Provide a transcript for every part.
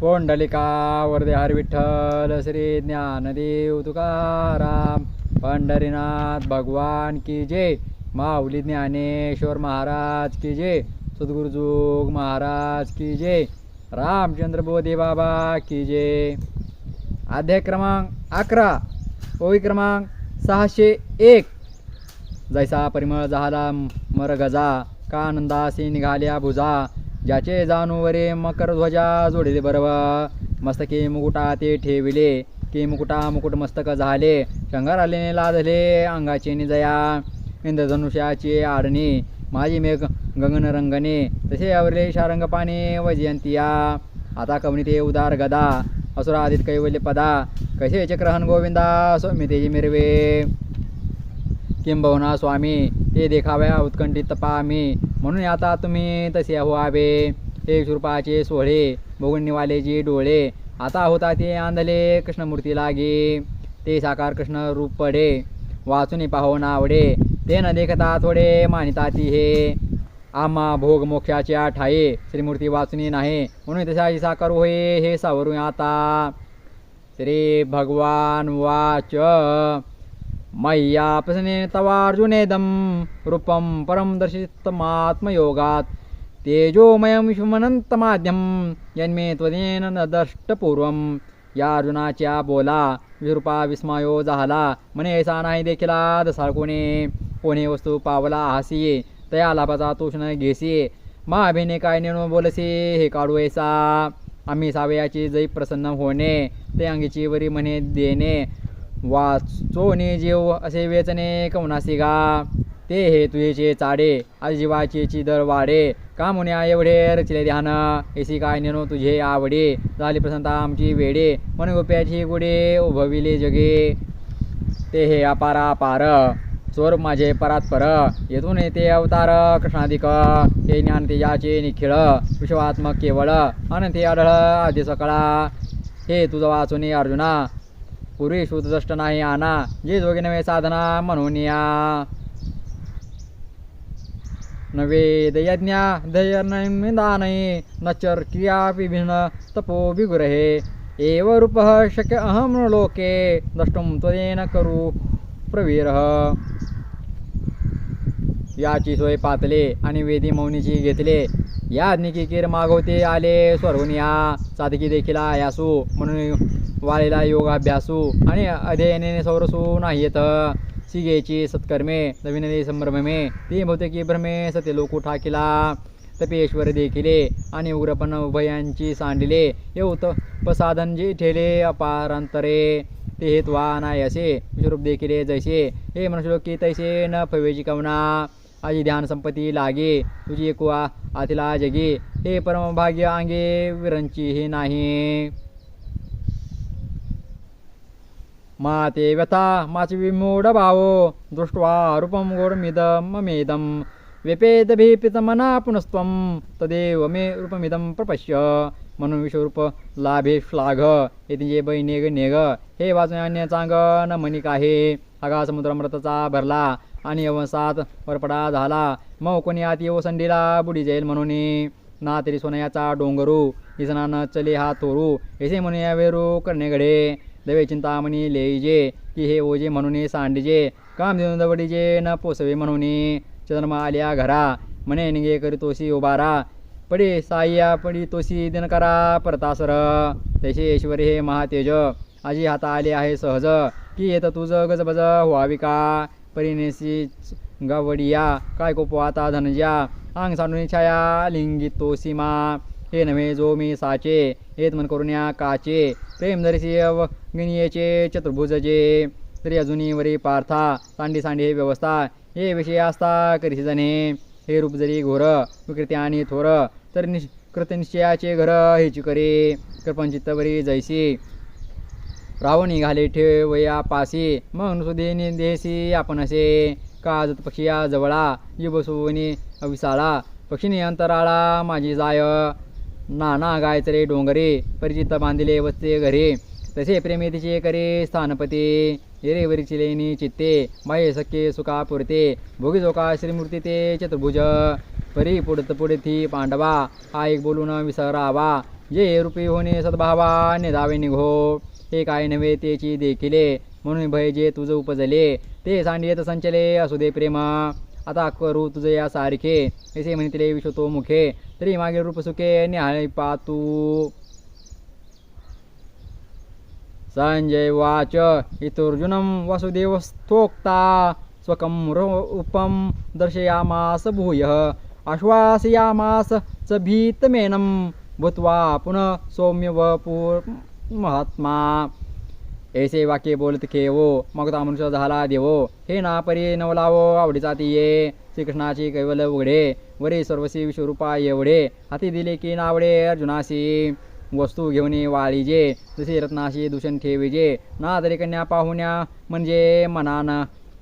पोंडलिका वरदे हर विठ्ठल श्री ज्ञानदेव तुकाराम पंढरीनाथ भगवान की जय माऊली ज्ञानेश्वर महाराज की जय सद्गुरुजोग महाराज की जय रामचंद्र बोधे बाबा की जय. अध्याय क्रमांक अकरा ओवी क्रमांक सहाशे एक. जैसा परिमळ झाला मर गजा का आनंदासी निघाल्या भुजा ज्याचे जाणूवरे मकर ध्वजा जोडिले बरव. मस्तके मुकुटा ते ठेविले. की मुकुटा मुकुट मस्तक झाले. शंगाराले लादले अंगाचे निजया. इंद्रधनुष्याची आडणी. माझी मेघ गगन रंगणे. तसे आवरले शारंग पाने वजयंतिया. आता कवनी ते उदार गदा. असुरादित कैवल्य पदा. कसे चक्रहन गोविंदा सौमितेजी मिरवे. किंबहुना स्वामी ते देखाव्या उत्कंठित पामी. म्हणून आता तुम्ही तसे हो आबे एक रुपयाचे सोहळे बोगणीवालेचे डोळे आता होता ते आंधले कृष्णमूर्ती लागे ते साकार कृष्ण रूप पडे वाचून पाहून आवडे ते न देखता थोडे मानिता ती हे. आम्हा भोग मोक्षाच्या ठाये श्रीमूर्ती वाचुनी नाही म्हणून तशाची साकार होय हे सावरू आता. श्री भगवान वाच. मय्या प्रसने तवार्जुनेदं रूपं परं दर्शितमात्मयोगात् तेजोमयं विश्वमनन्तमाद्यं यन्मे त्वदेन न दष्टपूर्वं। या अर्जुनाच्या बोला विरूपा विस्मयो झाला म्हणेसा नाही देखिला दसाळ कोणे कोणी वस्तू पावला हासी तया लाभाचा तोषण घेसी। मा अभिने काय नेणू बोलसे हे काढू ऐसा। आम्ही सावयाची जै प्रसन्न होणे ते अंगीची वरी म्हणे देणे। वाचोने जीव असे वेचणे कवनासी गा ते हे तुझेचे चाडे आजीवाचे जीवाचे चिदर वाडे. का मुन्या एवढे रचले ध्यान एसी काय नेनो तुझे आवडे. झाली प्रसन्नता आमची वेडे मन गोप्याची गुडे उभविले जगे. ते हे अपारा पार चोर माझे परात पर. येथून येते अवतार कृष्णाधिक हे ज्ञान तेजाचे निखिळ विश्वात्मक केवळ. अन ते आढळ आधी सकळा हे तुझं वाचून अर्जुना. पूर्वी शुद्धदष्ट नाही आना. जे जोगी नवे साधना म्हणून या. नवे दयज्ञा दयनदानये न चर्किया विभिन्न तपो विगुरहे. एव रूपः शक्य अहम लोके द्रष्टुं त्वदेन करू प्रवीरः. याची सोय पातले आणि वेदी मौनीची घेतले. या किर मागवते आले स्वर्गुन साधकी देखील यासू म्हणून वाळेला योगाभ्यासू आणि अध्ययने सौरसू नाही येत. सिगेची सत्कर्मे नवीन संभ्रमे. ती बहुतेकी भ्रमे सत्य लोक ठाकिला तपेश्वर देखिले आणि उग्रपण उभयांची सांडिले. येऊत पसाधन जे ठेले अपारांतरे. ते हेत्वा नाही असे. विश्वरूप देखिले जैसे. हे मनुष्यलोकी तैसे न फवेची कवना. आजी ध्यान संपत्ती लागे. तुझी एकवा आतिला जगे. हे परमभाग्य अंगे विरंची हे नाही. माते व्यथा माच विमूढ भावो दृष्ट्वा रूपं गोडमिदं ममेदं व्यपेदभिपितमना पुनस्त्वं तदेव मे रूपमिदं प्रपश्य। म्हणून विश्वरूप लाभे श्लाघ हे तिचे बै नेग नेग। हे वाचून अन्य चांग न मनिक आहे आगा समुद्रमृतचा भरला आणि अवसात वरपडा झाला। मग कोणी आत येऊ संडीला बुडी जाईल म्हणून ना तरी सोनयाचा डोंगरू इसनानं चले हा तोरू। येसे म्हणून या वेरू करणे घडे दवे चिंतामणी लेईजे की हे ओजे म्हणून सांडजे काम देऊन दवडीजे न पोसवे म्हणून. चंद्रमा आल्या घरा म्हणे निगे करीतोसी उभारा. पडे साह्या पडी तोसी दिनकरा परतासर. तैसे ऐश्वर हे महातेज आजी हाता आले आहे सहज. की येत तुझं गजबज व्हावी का? परिणेसी गवडिया काय कोपो आता धनज्या अंग सांडून छाया लिंगी तो सीमा हे नव्हे जो मी साचे हेत मन करून या काचे प्रेम धरिसी गिनियेचे तरी अजूनही वरी पार्था सांडी सांडी हे व्यवस्था हे विषय असता करीसी जणे. हे रूप जरी घोर विकृती आणि थोर तर निश कृतनिश्चयाचे घर हेची करे. कृपंचित्तवरी जैसी. रावण निघाले ठेवया पासी मग नुसुदे देसी आपण असे काजत जत पक्षिया जवळा युबसुवनी अविसाळा पक्षिणी अंतराळा माझी जाय. नाना गायचरे डोंगरे परिचित बांधिले वस्ते घरे. तसे प्रेमे तिचे करे स्थानपती. हिरेवरीची लेणी चित्ते माये सख्ये सुखा पुरते. भोगीजोका श्रीमूर्ती ते चतुर्भुज. परी पुढत पुढती पांडवा हा एक बोलून विसरावा. जे रूपी होणे सद्भावा निधावे निघो. हे काय नव्हे तेची देखिले म्हणून भय जे तुझं उपजले. ते सांडियत संचले असू दे प्रेमा. आता करू तुझे या सारखे. ऐसे म्हणितले विश्वतो मुखे. तरी मागे रूप सुखे निहाळे पातू. संजय वाच. इतोर्जुनं वसुदेवस्थोक्ता स्वकं रूपं दर्शयामास भूयः. आश्वासयामास च भीतमेनं. भूत्वा पुनः सौम्य महात्मा. ऐसे वाक्य बोलत खेवो मग मनुष्य झाला देवो. हे ना परी नवलावो आवडीचा ती ये. श्रीकृष्णाची कैवल उघडे. वरे सर्वसी विश्वरूपा एवढे. हाती दिले की नावडे अर्जुनासी वस्तू घेऊन वाळीजे. जसे रत्नाशी दूषण ठेवीजे. ना तरी कन्या पाहुण्या म्हणजे मनान.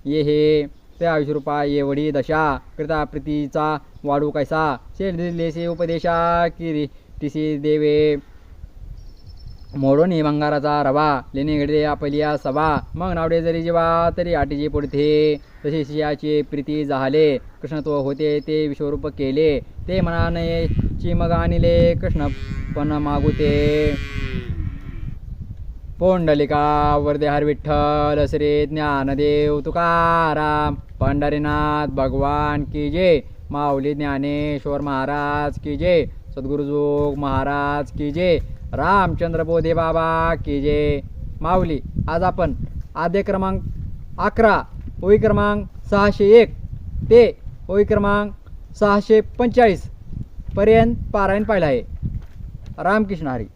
ये हे. त्या विश्वरूपा एवढी दशा. कृता प्रीतीचा वाढू कैसा? शेल दिलेसे उपदेशा किरी तिसी देवे. मोडून भंगाराचा रवा लेणे घडले आपलिया सभा मग नावडे जरी जेवा तरी आटीचे पुढते तसे शियाचे प्रीती झाले कृष्ण तो होते ते विश्वरूप केले. ते मनाने चिमग आणले कृष्ण पण मागुते. पोंडलिका वरदेहार विठ्ठल श्री ज्ञानदेव तुकाराम पंढरीनाथ भगवान की जय. माऊली ज्ञानेश्वर महाराज की जय. सद्गुरुजोग महाराज की जय. रामचंद्र बोधे बाबा की जे. माऊली. आज आपण आद्य क्रमांक अकरा ओळी क्रमांक सहाशे एक ते ओळी क्रमांक सहाशे पंचेचाळीस पर्यंत पारायण पाहिलं आहे. रामकृष्ण हरी.